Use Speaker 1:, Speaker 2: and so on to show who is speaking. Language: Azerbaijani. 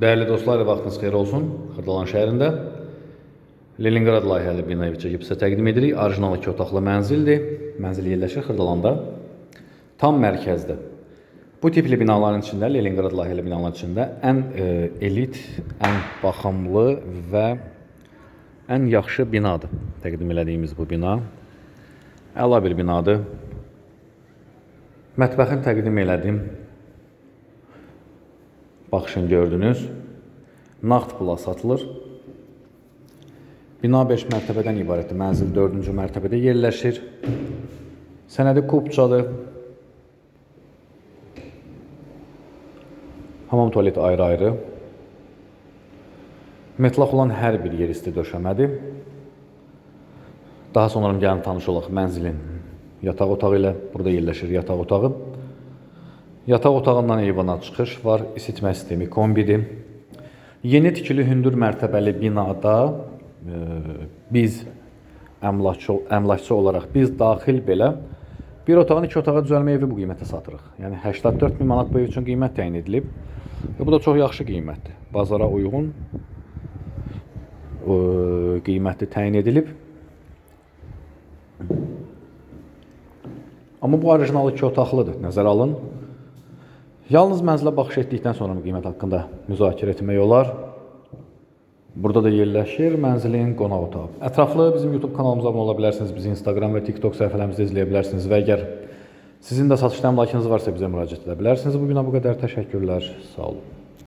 Speaker 1: Değerli dostlar, vaxtınız xeyir olsun. Xırdalan şəhərində Leningrad layihəli bina evi çəkib sizə təqdim edirik. Orijinal iki otaqlı mənzildir. Mənzil yerləşir Xırdalanda. Tam mərkəzdə. Bu tipli binaların içində, Leningrad layihəli binaların içində ən e, elit, ən baxımlı və ən yaxşı binadır. Təqdim elədiyimiz bu bina. Əla bir binadır. Mətbəxin təqdim elədim. Baxışın gördünüz. Nağd pula satılır. Bina 5 mərtəbədən ibarətdir. Mənzil 4-cü mərtəbədə yerləşir. Sənədi kubçadır. Hamam tualet ayrı-ayrı. Metlaq olan hər bir yer isti döşəmədir. Daha sonra gəlin tanış olaq mənzilin yataq otağı ilə. Burada yerləşir yataq otağı. Yataq otağından eyvana çıxış var. İsitmə sistemi kombidir. Yeni tikili hündür mərtəbəli binada e, biz əmlakçı, əmlakçı olaraq biz daxil belə bir otağın iki otağa düzəlmə evi bu qiymətə satırıq. Yəni 84 min manat bu ev üçün qiymət təyin edilib. Və bu da çox yaxşı qiymətdir. Bazara uyğun e, qiyməti təyin edilib. Amma bu orijinal iki otaqlıdır. Nəzərə alın. Yalnız mənzilə baxış etdikdən sonra qiymət haqqında müzakirə etmək olar. Burada da yerləşir mənzilin qonaq otağı. Ətraflı bizim YouTube kanalımıza abunə ola bilərsiniz. Bizi Instagram və TikTok səhifələrimizdə izləyə bilərsiniz və əgər sizin də satışda əmlakınız varsa bizə müraciət edə bilərsiniz. Bu günə bu qədər təşəkkürlər. Sağ olun.